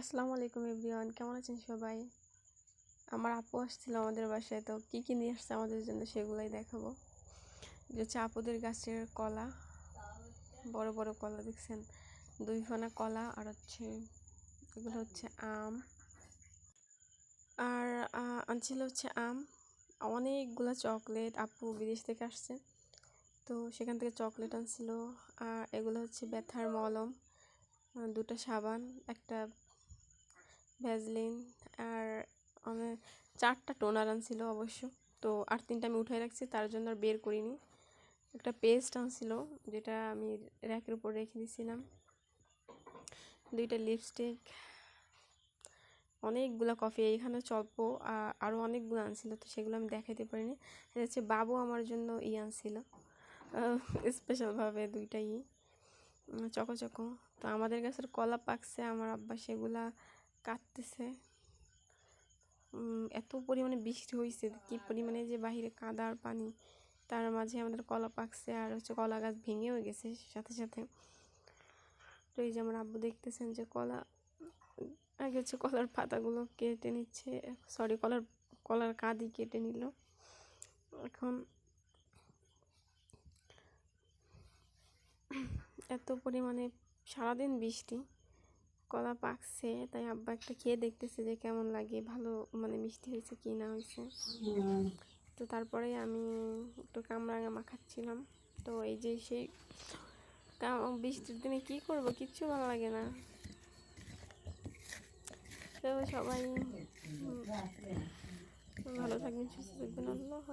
আসসালামু আলাইকুম এভরিওয়ান, কেমন আছেন সবাই? আমার আপু আসছিল আমাদের বাসায়, তো কী কী নিয়ে আসছে আমাদের জন্য সেগুলোই দেখাবো। যে হচ্ছে আপুদের গাছের কলা, বড় বড় কলা দেখছেন? দুই ফানা কলা আর হচ্ছে এগুলো হচ্ছে আম। আর আনছিল হচ্ছে আম, অনেকগুলো চকলেট আপু বিদেশ থেকে আসছে, তো সেখান থেকে চকলেট আনছিল। আর এগুলো হচ্ছে ব্যথার মলম দুটো সাবান, একটা ভ্যাজলিন আর অনেক চারটা টোনার আনছিল অবশ্য। তো আর তিনটা আমি উঠাই রাখছি, তার জন্য আর বের করিনি। একটা পেস্ট আনছিল, যেটা আমি র্যাকের উপর রেখে দিয়েছিলাম দুইটা লিপস্টিক, অনেকগুলো কফি, এইখানে চল্প আরও অনেকগুলো আনছিল, তো সেগুলো আমি দেখাইতে পারিনি। হচ্ছে বাবু আমার জন্য ই আনছিল। স্পেশালভাবে দুইটাই চকো চকো। তো আমাদের গাছের কলা পাকছে আমার আব্বা সেগুলা কাটতেছে উম, এত পরিমাণে বৃষ্টি হয়েছে কি পরিমাণে যে বাহিরে কাদা আর পানি তার মাঝে আমাদের কলা পাকছে আর হচ্ছে কলা গাছ ভেঙেও গেছে সাথে সাথে। তো এই যে আমার আব্বু দেখতেছেন যে কলা আগে হচ্ছে কলার পাতাগুলো কেটে নিচ্ছে সরি কলার কলার কাঁদি কেটে নিল। এখন এত পরিমাণে সারাদিন বৃষ্টি। কলা পাকছে তাই আব্বা একটা খেয়ে দেখতেছে যে কেমন লাগে ভালো মানে মিষ্টি হয়েছে কি না হয়েছে। তো তারপরে আমি একটু কামরাঙা মাখাচ্ছিলাম। তো এই যে সেই বৃষ্টির দিনে কি করব? কিচ্ছু ভালো লাগে না। তো সবাই ভালো থাকবেন সুস্থ থাকবেন। আল্লাহ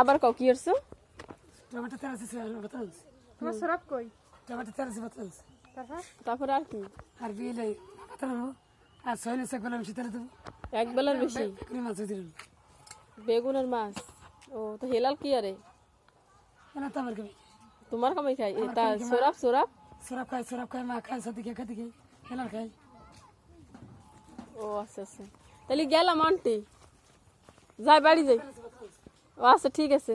আবার কাউ কি করছ? টমেটো আছে বাতাস তোমার সরব কই? টমেটো আছে বাতাস তারপর? তারপরে আর কি? আর বিয়েলে বাতাবো আর সৈন্য সে গলাম শীতের দেবো। এক বেলার বেশি? মাছ দিলাম বেগুন আর মাছ? ও তো হেলাল কি আরে? এনা তো আমার কবি তোমার কামাই খাই তা সোরাব সোরাব? সরাব খাই সরাব খাই মা খাই খাতে খেয়ে এলার খায়। ও আচ্ছা আচ্ছা। তাহলে গেলাম আন্টি। যাই বাড়ি যাই। আচ্ছা ঠিক আছে।